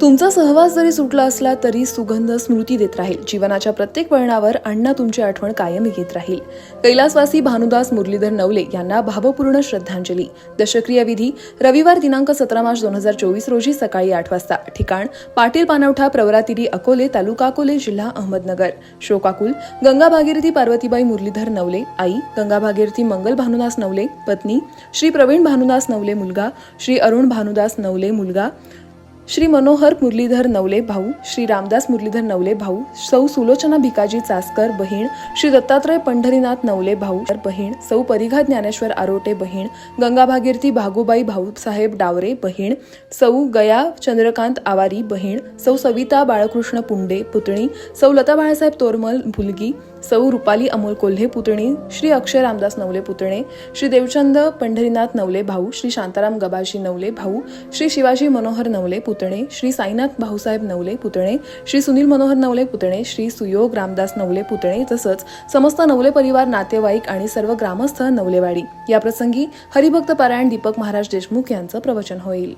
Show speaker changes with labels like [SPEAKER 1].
[SPEAKER 1] तुमचा सहवास जरी सुटला असला तरी सुगंध स्मृती देत राहील. जीवनाच्या प्रत्येक वळणावर अण्णा तुमची आठवण कायम घेत राहील. कैलासवासी भानुदास मुरलीधर नवले यांना भावपूर्ण श्रद्धांजली. दशक्रिया विधी रविवार दिनांक सतरा मार्च दोन हजार चोवीस रोजी सकाळी आठ वाजता. ठिकाण पाटील पानवठा प्रवरातिरी अकोले तालुका अकोले जिल्हा अहमदनगर. शोकाकुल गंगा भागीरथी पार्वतीबाई मुरलीधर नवले आई गंगा भागीरथी मंगल भानुदास नवले पत्नी श्री प्रवीण भानुदास नवले मुलगा श्री अरुण भानुदास नवले मुलगा श्री मनोहर मुरलीधर नवले भाऊ श्री रामदास मुरलीधर नवले भाऊ सौ सुलोचना भिकाजी चासकर बहीण श्री दत्तात्रय पंढरीनाथ नवले भाऊ बहीण सौ परिघा ज्ञानेश्वर आरोटे बहीण गंगा भागीरथी भागुबाई भाऊसाहेब डावरे बहीण सौ गया चंद्रकांत आवारी बहीण सौ सविता बाळकृष्ण पुंडे पुतणी सौ लता बाळासाहेब तोरमल मुलगी सौ रुपाली अमोल कोल्हे पुतणी श्री अक्षय रामदास नवले पुतणे श्री देवचंद पंढरीनाथ नवले भाऊ श्री शांताराम गबाजी नवले भाऊ श्री शिवाजी मनोहर नवले पुतणे श्री साईनाथ भाऊसाहेब नवले पुतणे श्री सुनील मनोहर नवले पुतणे श्री सुयोग रामदास नवले पुतणे तसंच समस्त नवले परिवार नातेवाईक आणि सर्व ग्रामस्थ नवलेवाडी. या प्रसंगी हरिभक्त पारायण दीपक महाराज देशमुख यांचं प्रवचन होईल.